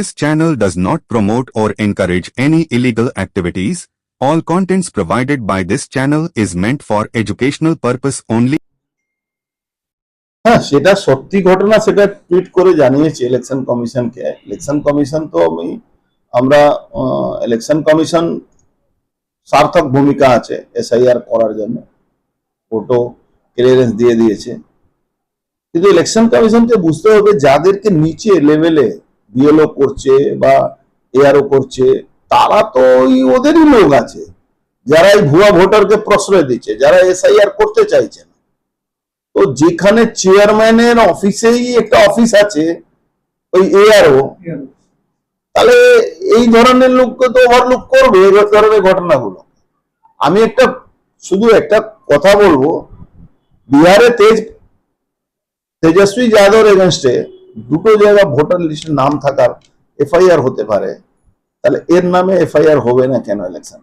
This channel does not promote or encourage any illegal activities. All contents provided by this channel is meant for educational purpose only. হ্যাঁ সেটা সত্যি ঘটনা সেটা tweet করে জানিয়েছে election কমিশনকে ইলেকশন কমিশন তো আমি আমরা ইলেকশন কমিশন সার্থক ভূমিকা আছে এসআইআর করার জন্য ফটো ক্লিয়ারেন্স দিয়ে দিয়েছে কিন্তু ইলেকশন কমিশনকে বুঝতে হবে যাদেরকে নিচে লেভেলে বিএলও করছে বা এআরও করছে, তারা তো ওই ওদেরই লোক আছে। যারা এই ভুয়া ভোটারকে প্রশ্রয় দিচ্ছে, যারা এসআইআর করতে চাইছে না। তো যেখানে চেয়ারম্যানের অফিসেই একটা অফিস আছে, ওই এআরও তাহলে এই ধরনের লোককে তো ওভারলুক করবে, এই ধরনের ঘটনাগুলো। আমি একটা, শুধু একটা কথা বলব, বিহারে তেজ, তেজস্বী যাদব এগেনস্টে দুটো জায়গা ভোটার লিস্টে নাম থাকার এফআইআর হতে পারে তাহলে এর নামে এফআইআর হবে না কেন ইলেকশন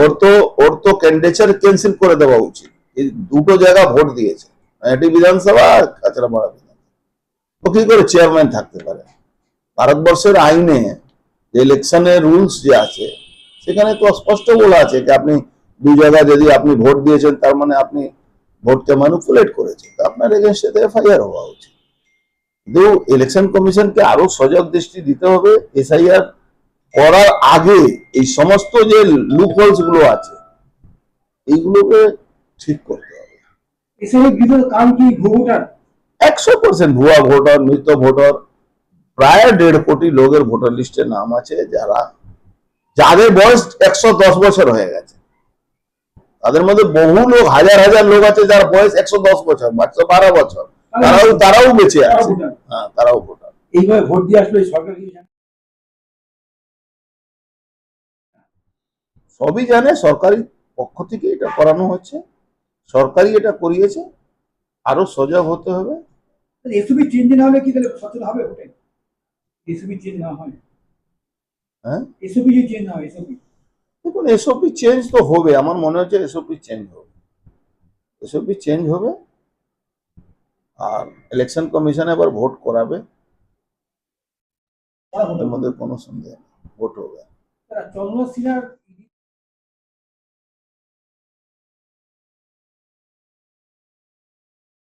ওর তো ওর তো ক্যান্ডিডেচার ক্যান্সেল করে দেওয়া উচিত। এই দুটো জায়গা ভোট দিয়েছে এটি বিধানসভা কাঁচরাপাড়া কি করে চেয়ারম্যান থাকতে পারে? ভারতবর্ষের আইনে যে ইলেকশনের রুলস যে আছে সেখানে তো স্পষ্ট বলা আছে যে আপনি দু জায়গা যদি আপনি ভোট দিয়েছেন তার মানে আপনি ভোটকে ম্যানুপুলেট করেছেন তো আপনার এগেনস্টে এফআইআর হওয়া উচিত। কিন্তু ইলেকশন কমিশনকে আরও সজাগ দৃষ্টি দিতে হবে এসআইআর করার আগে এই সমস্ত যে লুপ হোলসগুলো আছে এইগুলোকে ঠিক করতে হবে। একশো পার্সেন্ট ভুয়া ভোটার মৃত ভোটার প্রায় দেড় কোটি লোকের ভোটার লিস্টে নাম আছে যারা যাদের বয়স একশো দশ বছর হয়ে গেছে। তাদের মধ্যে বহু লোক হাজার হাজার লোক আছে যার বয়স একশো দশ বছর একশো বারো বছর। তারাও তারাও বেঁচে আছে। হ্যাঁ তারাও ভোটার। এইভাবে ভোট দিয়ে আসলে সরকার সবই জানে সরকারি পক্ষ থেকে এটা করানো হচ্ছে। সরকারি এটা করিয়েছে। আরও সজাগ হতে হবে। এসবি চেঞ্জ না হলে কি তাহলে সচেতন হবে ভোটে? এসবি চেঞ্জ না হয়। হ্যাঁ? এসবি চেঞ্জ না হয় এসবি দেখুন এসওপি চেঞ্জ তো হবে। আমার মনে হচ্ছে এসওপি চেঞ্জ হবে। এসওপি চেঞ্জ হবে। আর ইলেকশন কমিশন এবার ভোট করাবে। এর মধ্যে কোনো সন্দেহ ভোট হবে। চন্দ্র সিনহার